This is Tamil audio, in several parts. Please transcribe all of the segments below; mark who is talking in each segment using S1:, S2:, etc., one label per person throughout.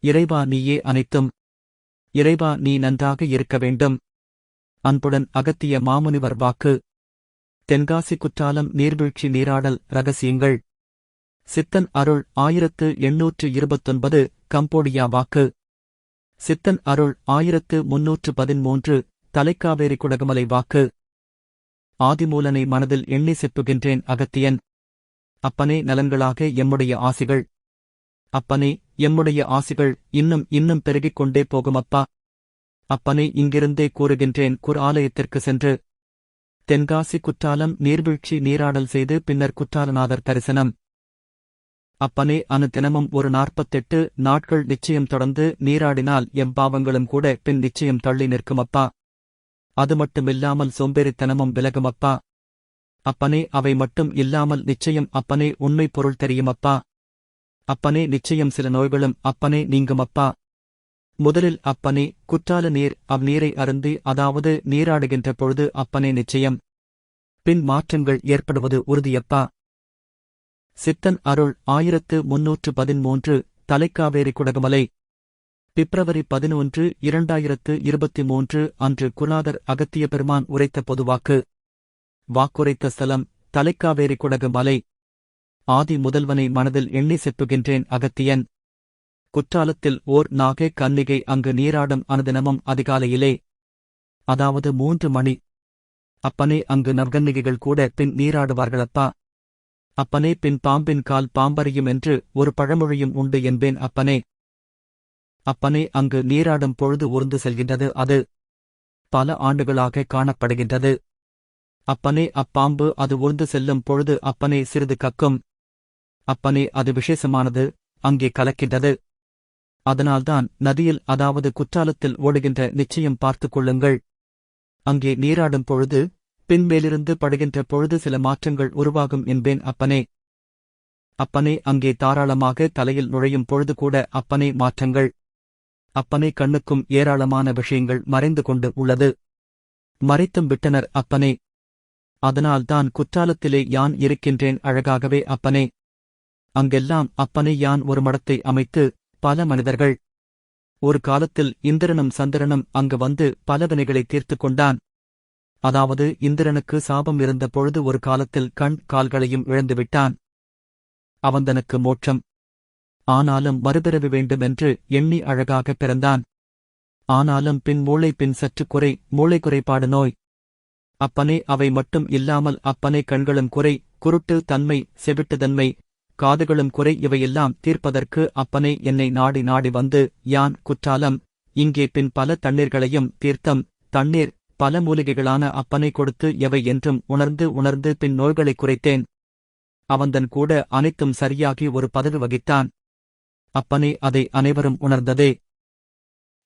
S1: இறைவா நீயே அனைத்தும். இறைவா நீ நன்றாக இருக்க வேண்டும். அன்புடன் அகத்திய மாமுனிவர் வாக்கு. தென்காசி குற்றாலம் நீர்வீழ்ச்சி நீராடல் ரகசியங்கள். சித்தன் அருள் ஆயிரத்து எண்ணூற்று இருபத்தொன்பது கம்போடியா வாக்கு. சித்தன் அருள் ஆயிரத்து முன்னூற்று பதிமூன்று தலைக்காவேரி குடகுமலை வாக்கு. ஆதிமூலனை மனதில் எண்ணி செப்புகின்றேன் அகத்தியன். அப்பனே நலன்களாக எம்முடைய ஆசிகள். அப்பனே எம்முடைய ஆசிகள் இன்னும் இன்னும் பெருகிக் கொண்டே போகும் அப்பா அப்பனே இங்கிருந்தே கூறுகின்றேன் குர் ஆலயத்திற்கு சென்று. தென்காசி குற்றாலம் நீர்வீழ்ச்சி நீராடல் செய்து பின்னர் குற்றாலநாதர் தரிசனம். அப்பனே அனு தினமும் ஒரு நாற்பத்தெட்டு நாட்கள் நிச்சயம் தொடர்ந்து நீராடினால் எம் பாவங்களும் கூட பின் நிச்சயம் தள்ளி நிற்கும் அப்பா அது மட்டுமில்லாமல் சோம்பேறித்தனமும் விலகும் அப்பா அப்பனே அவை மட்டும் இல்லாமல் நிச்சயம் அப்பனே உண்மை பொருள் தெரியும் அப்பா அப்பனே நிச்சயம் சில நோய்களும் அப்பனே நீங்கும் அப்பா. முதலில் அப்பனே குற்றால நீர் அவ்நீரை அருந்தி அதாவது நீராடுகின்ற பொழுது அப்பனே நிச்சயம். பின் மாற்றங்கள் ஏற்படுவது உறுதியப்பா. சித்தன் அருள் ஆயிரத்து முன்னூற்று பதிமூன்று தலைக்காவேரி குடகுமலை. பிப்ரவரி பதினொன்று இரண்டாயிரத்து இருபத்தி மூன்று அன்று குலாதர் அகத்திய பெருமான் உரைத்த பொதுவாக்கு. வாக்குரைத்த ஸ்தலம் தலைக்காவேரி குடகு மலை ஆதி முதல்வனை மனதில் எண்ணி செப்புகின்றேன் அகத்தியன். குற்றாலத்தில் ஓர் நாகை கன்னிகை அங்கு நீராடும் அனுதினமும் அதிகாலையிலே. அதாவது மூன்று மணி. அப்பனே அங்கு நற்கன்னிகைகள் கூட பின் நீராடுவார்களப்பா. அப்பனே பின் பாம்பின் கால் பாம்பறியும் என்று ஒரு பழமொழியும் உண்டு என்பேன் அப்பனே. அப்பனே அங்கு நீராடும் பொழுது உருந்து செல்கின்றது அது பல ஆண்டுகளாக காணப்படுகின்றது. அப்பனே அப்பாம்பு அது உருந்து செல்லும் பொழுது அப்பனே சிறிது கக்கும். அப்பனே அது விசேஷமானது அங்கே கலக்கின்றது. அதனால்தான் நதியில் அதாவது குற்றாலத்தில் ஓடுகின்ற நிச்சயம் பார்த்துக் கொள்ளுங்கள். அங்கே நீராடும் பொழுது பின்மேலிருந்து படுகின்ற பொழுது சில மாற்றங்கள் உருவாகும் என்பேன் அப்பனே. அப்பனே அங்கே தாராளமாக தலையில் நுழையும் பொழுது கூட அப்பனே மாற்றங்கள். அப்பனே கண்ணுக்கும் ஏராளமான விஷயங்கள் மறைந்து கொண்டு உள்ளது. மறைத்தும் விட்டனர் அப்பனே. அதனால்தான் குற்றாலத்திலே யான் இருக்கின்றேன் அழகாகவே அப்பனே. அங்கெல்லாம் அப்பனை யான் ஒரு மடத்தை அமைத்து பல மனிதர்கள். ஒரு காலத்தில் இந்திரனும் சந்திரனும் அங்கு வந்து பல வினைகளை தீர்த்துக் கொண்டான். அதாவது இந்திரனுக்கு சாபம் இருந்த பொழுது ஒரு காலத்தில் கண் கால்களையும் இழந்துவிட்டான் அவந்தனுக்கு மோட்சம். ஆனாலும் மறுபிறவி வேண்டுமென்று எண்ணி அழகாக பிறந்தான். ஆனாலும் பின் மூளை பின் சற்று குறை மூளை குறைபாடு நோய். அப்பனே அவை மட்டும் இல்லாமல் அப்பனே கண்களும் குறை குருட்டு தன்மை செவிட்டுதன்மை காதுகளும் குறை இவையெல்லாம் தீர்ப்பதற்கு அப்பனே என்னை நாடி நாடி வந்து யான் குற்றாலம் இங்கே பின் பல தண்ணீர்களையும் தீர்த்தம் தண்ணீர் பல மூலிகைகளான அப்பனை கொடுத்து எவை என்றும் உணர்ந்து உணர்ந்து பின் நோய்களைக் குறைத்தேன். அவந்தன் கூட அனைத்தும் சரியாகி ஒரு பதவி வகித்தான். அப்பனே அதை அனைவரும் உணர்ந்ததே.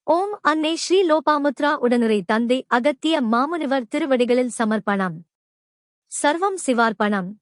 S2: ஓம் அன்னை ஸ்ரீ லோபாமுத்ரா உடனுரை தந்தை அகத்திய மாமுனிவர் திருவடிகளில் சமர்ப்பணம். சர்வம் சிவார்ப்பணம்.